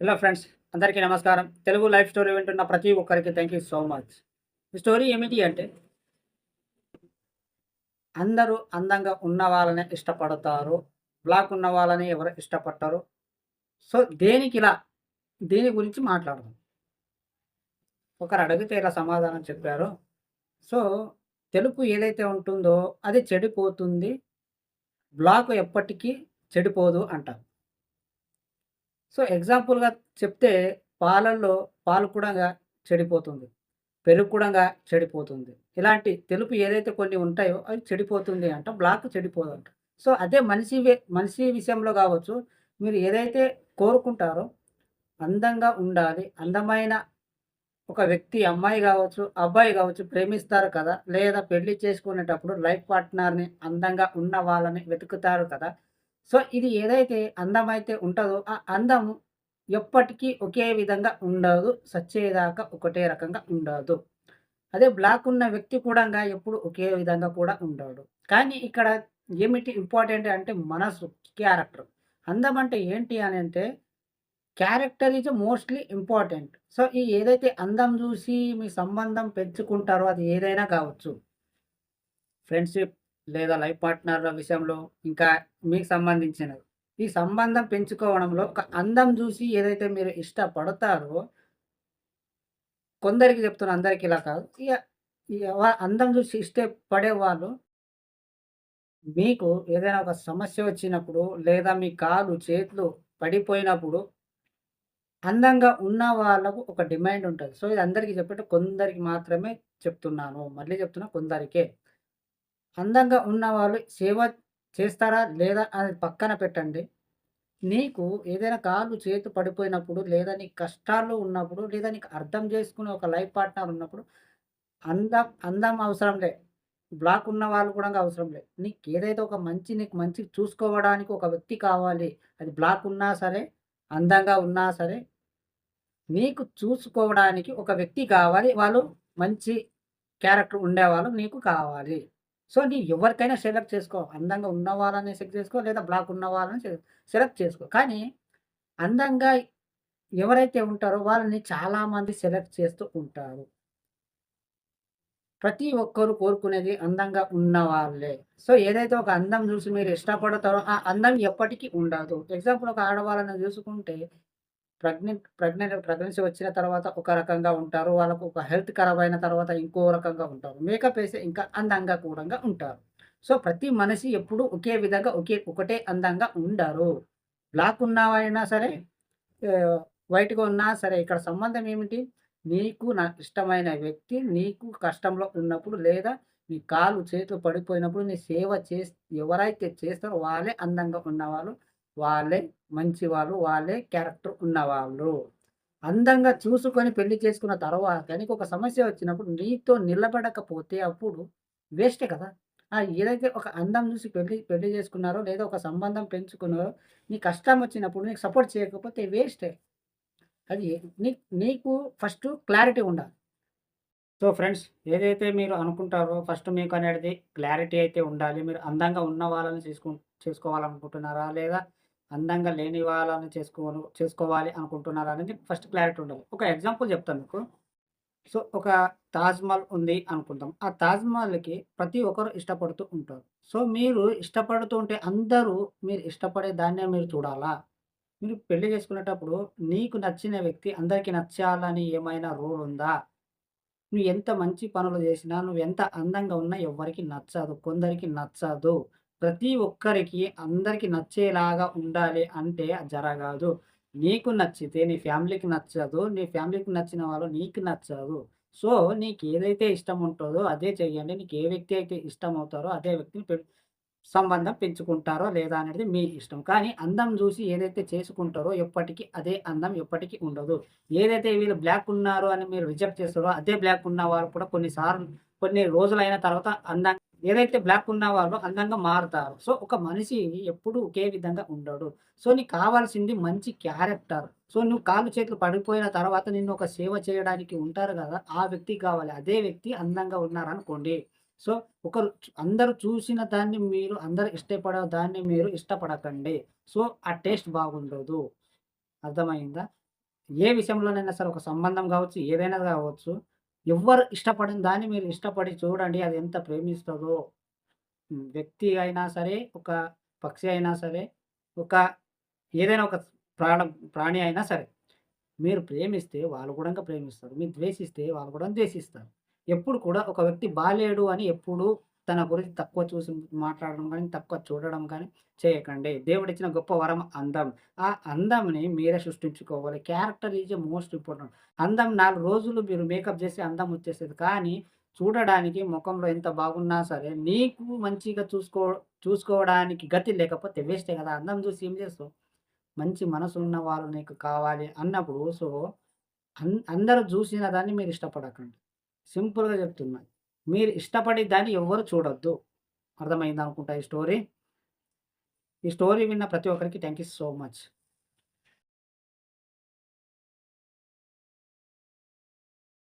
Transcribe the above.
Hello friends అందరికీ నమస్కారం. Telugu life story వింటున్న ప్రతి ఒక్కరికి థ్యాంక్ యూ సో మచ్ ఈ స్టోరీ ఏమిటి అంటే అందరూ అందంగా ఉన్న వాళ్ళని ఇష్టపడతారు బ్లాక్ ఉన్న వాళ్ళని ఎవరు ఇష్టపడతారు? సో దేనికి ఇలా దేని గురించి మాట్లాడదాం? ఒకరు అడిగితే ఇలా సమాధానం చెప్పారు. సో తెలుపు ఏదైతే ఉంటుందో అది చెడిపోతుంది బ్లాక్ ఎప్పటికీ చెడిపోదు అంటారు. సో ఎగ్జాంపుల్‌గా చెప్తే పాలల్లో పాలు కూడా చెడిపోతుంది. పెరుగు కూడా చెడిపోతుంది. ఇలాంటి తెలుపు ఏదైతే కొన్ని ఉంటాయో అవి చెడిపోతుంది అంట. బ్లాక్ చెడిపోదంట. సో అదే మనిషి మనిషి విషయంలో కావచ్చు, మీరు ఏదైతే కోరుకుంటారో అందంగా ఉండాలి. అందమైన ఒక వ్యక్తి అమ్మాయి కావచ్చు, అబ్బాయి కావచ్చు ప్రేమిస్తారు కదా! లేదా పెళ్ళి చేసుకునేటప్పుడు లైఫ్ పార్ట్నర్‌ని అందంగా ఉన్న వాళ్ళని వెతుకుతారు కదా! సో ఇది ఏదైతే అందం అయితే ఉంటుందో ఆ అందం ఎప్పటికీ ఒకే విధంగా ఉండదు. సచ్చేదాకా ఒకటే రకంగా ఉండదు. అదే బ్లాక్ ఉన్న వ్యక్తి కూడా ఎప్పుడు ఒకే విధంగా కూడా ఉండడు. కానీ ఇక్కడ ఏమిటి ఇంపార్టెంట్ అంటే మనసు, క్యారెక్టర్. అందం అంటే ఏంటి అని అంటే character is mostly important. So ఈ ఏదైతే అందం చూసి మీ సంబంధం పెంచుకుంటారో అది ఏదైనా కావచ్చు. ఫ్రెండ్‌షిప్ లేదా లైఫ్ పార్ట్నర్‌ల విషయంలో ఇంకా మీకు సంబంధించినవి. ఈ సంబంధం పెంచుకోవడంలో ఒక అందం చూసి ఏదైతే మీరు ఇష్టపడతారో కొందరికి చెప్తున్నా అందరికి ఇలా కాదు. ఇక అందం చూసి ఇష్టపడే వాళ్ళు మీకు ఏదైనా ఒక సమస్య వచ్చినప్పుడు లేదా మీ కాళ్ళు, చేతులు పడిపోయినప్పుడు అందంగా ఉన్న వాళ్ళకు ఒక డిమాండ్ ఉంటుంది సో ఇది అందరికీ చెప్పేట కొందరికి మాత్రమే చెప్తున్నాను. మళ్ళీ చెప్తున్నా కొందరికే. అందంగా ఉన్నవాళ్ళు సేవ చేస్తారా? లేదా? అని పక్కన పెట్టండి. నీకు ఏదైనా కాలు చేతి పడిపోయినప్పుడు లేదా నీకు కష్టాలు ఉన్నప్పుడు లేదా నీకు అర్థం చేసుకునే ఒక లైఫ్ పార్ట్నర్ ఉన్నప్పుడు అందం అందం అవసరం లే. బ్లాక్ ఉన్న వాళ్ళు కూడా అవసరం లే. నీకు ఏదైతే ఒక మంచి నీకు మంచి చూసుకోవడానికి ఒక వ్యక్తి కావాలి. అది బ్లాక్ ఉన్నా సరే, అందంగా ఉన్నా సరే నీకు చూసుకోవడానికి ఒక వ్యక్తి కావాలి. వాళ్ళు మంచి క్యారెక్టర్ ఉండేవాళ్ళు నీకు కావాలి. సో నీ ఎవరికైనా సెలెక్ట్ చేసుకో. అందంగా ఉన్న వాళ్ళని సెలెక్ట్ చేసుకో. లేదా బ్లాక్ ఉన్న వాళ్ళని సెలెక్ట్ చేసుకో. కానీ అందంగా ఎవరైతే ఉంటారో వాళ్ళని చాలామంది సెలెక్ట్ చేస్తూ ఉంటారు. ప్రతి ఒక్కరు కోరుకునేది అందంగా ఉన్నవాళ్ళే. సో ఏదైతే ఒక అందం చూసి మీరు ఇష్టపడతారో ఆ అందం ఎప్పటికీ ఉండదు. ఎగ్జాంపుల్ ఒక ఆడవాళ్ళని చూసుకుంటే ప్రెగ్నెంట్ ప్రెగ్నెంట్ ప్రెగ్నెన్సీ వచ్చిన తర్వాత ఒక రకంగా ఉంటారు. వాళ్ళకు ఒక హెల్త్ ఖరాబ్ అయిన తర్వాత ఇంకో రకంగా ఉంటారు. మేకప్ వేస్తే ఇంకా అందంగా కూడంగా ఉంటారు. సో ప్రతి మనిషి ఎప్పుడు ఒకే విధంగా ఒకే ఒకటే అందంగా ఉండరు. బ్లాక్ ఉన్నవైనా సరే వైట్‌గా ఉన్నా సరే ఇక్కడ సంబంధం ఏమిటి? నీకు నా ఇష్టమైన వ్యక్తి నీకు కష్టంలో ఉన్నప్పుడు లేదా నీ కాలు చేతులు పడిపోయినప్పుడు నీ సేవ చేస్ ఎవరైతే చేస్తారో వాళ్ళే అందంగా ఉన్నవాళ్ళు. వాళ్ళే మంచివాళ్ళు. వాళ్ళే క్యారెక్టర్ ఉన్నవాళ్ళు. అందంగా చూసుకొని పెళ్ళి చేసుకున్న తర్వాత నీకొక సమస్య వచ్చినప్పుడు నీతో నిలబడకపోతే అప్పుడు వేస్టే కదా! ఆ ఏదైతే ఒక అందం చూసి పెళ్ళి పెళ్ళి చేసుకున్నారో లేదా ఒక సంబంధం పెంచుకున్నారో నీ కష్టం వచ్చినప్పుడు నీకు సపోర్ట్ చేయకపోతే వేస్టే. అది నీ నీకు ఫస్ట్ క్లారిటీ ఉండాలి. సో ఫ్రెండ్స్ ఏదైతే మీరు అనుకుంటారో ఫస్ట్ మీకు అనేది క్లారిటీ అయితే ఉండాలి. మీరు అందంగా ఉన్న వాళ్ళని చేసుకు చేసుకోవాలనుకుంటున్నారా? లేదా అందంగా లేని వాళ్ళని చేసుకోవాలి చేసుకోవాలి అనుకుంటున్నారా? అనేది ఫస్ట్ క్లారిటీ ఉండాలి. ఒక ఎగ్జాంపుల్ చెప్తాను మీకు. సో ఒక తాజ్‌మహల్ ఉంది అనుకుందాం. ఆ తాజ్‌మహల్‌కి ప్రతి ఒక్కరు ఇష్టపడుతూ ఉంటారు. సో మీరు ఇష్టపడుతూ ఉంటే అందరూ మీరు ఇష్టపడే దాన్నే మీరు చూడాలా? మీరు పెళ్ళి చేసుకునేటప్పుడు నీకు నచ్చిన వ్యక్తి అందరికీ నచ్చాలని ఏమైనా రూల్ ఉందా? నువ్వు ఎంత మంచి పనులు చేసినా, నువ్వు ఎంత అందంగా ఉన్నా ఎవరికి నచ్చదు. కొందరికి నచ్చదు. ప్రతి ఒక్కరికి అందరికి నచ్చేలాగా ఉండాలి అంటే జరగదు. నీకు నచ్చితే నీ ఫ్యామిలీకి నచ్చదు. నీ ఫ్యామిలీకి నచ్చిన వాళ్ళు నీకు నచ్చదు. సో నీకు ఏదైతే ఇష్టం ఉంటుందో అదే చేయండి నీకు ఏ వ్యక్తి అయితే ఇష్టం అవుతారో అదే వ్యక్తిని పె సంబంధం పెంచుకుంటారో లేదా అనేది మీ ఇష్టం. కానీ అందం చూసి ఏదైతే చేసుకుంటారో ఎప్పటికీ అదే అందం ఎప్పటికీ ఉండదు. ఏదైతే వీళ్ళు బ్లాక్ ఉన్నారో అని మీరు రిజెక్ట్ చేస్తారో అదే బ్లాక్ ఉన్నవారు కూడా కొన్నిసార్లు కొన్ని రోజులైన తర్వాత అందం ఏదైతే బ్లాక్ ఉన్న వాళ్ళు అందంగా మారుతారు. సో ఒక మనిషి ఎప్పుడూ ఒకే విధంగా ఉండడు. సో నీకు కావాల్సింది మంచి క్యారెక్టర్. సో నువ్వు కాళ్ళు చేతులు పడిపోయిన తర్వాత నిన్ను ఒక సేవ చేయడానికి ఉంటారు కదా ఆ వ్యక్తి కావాలి. అదే వ్యక్తి అందంగా ఉన్నారనుకోండి. సో ఒకరు అందరు అందరూ చూసిన దాన్ని మీరు అందరు ఇష్టపడే దాన్ని మీరు ఇష్టపడకండి. సో ఆ టేస్ట్ బాగుండదు. అర్థమైందా? ఏ విషయంలోనైనా సరే ఒక సంబంధం కావచ్చు, ఏదైనా కావచ్చు. ఎవ్వరు ఇష్టపడిన దాన్ని మీరు ఇష్టపడి చూడండి. అది ఎంత ప్రేమిస్తుందో వ్యక్తి అయినా సరే, ఒక పక్షి అయినా సరే, ఒక ఏదైనా ఒక ప్రాణం ప్రాణి అయినా సరే. మీరు ప్రేమిస్తే వాళ్ళు కూడా ప్రేమిస్తారు. మీరు ద్వేషిస్తే వాళ్ళు కూడా ద్వేషిస్తారు. ఎప్పుడు కూడా ఒక వ్యక్తి బాలేడు అని ఎప్పుడు తన గురించి తక్కువ చూసి మాట్లాడడం కానీ తక్కువ చూడడం కానీ చేయకండి. దేవుడిచ్చిన గొప్ప వరం అందం. ఆ అందంని మీరే సృష్టించుకోవాలి. Character is most important. అందం నాలుగు రోజులు మీరు మేకప్ చేసి అందం వచ్చేసేది కానీ చూడడానికి ముఖంలో ఎంత బాగున్నా సరే, నీకు మంచిగా చూసుకో చూసుకోవడానికి గతి లేకపోతే వేస్టే కదా! అందం చూసి ఏం చేస్తావు? మంచి మనసున్న వాళ్ళు నీకు కావాలి అన్నప్పుడు సో, అన్ అందరూ చూసిన దాన్ని మీరు ఇష్టపడకండి. సింపుల్‌గా చెప్తున్నా. మీరు ఇష్టపడే దాన్ని ఎవ్వరు చూడొద్దు. అర్థమైందనుకుంటా ఈ స్టోరీ. ఈ స్టోరీ విన్న ప్రతి ఒక్కరికి థ్యాంక్ యూ సో మచ్.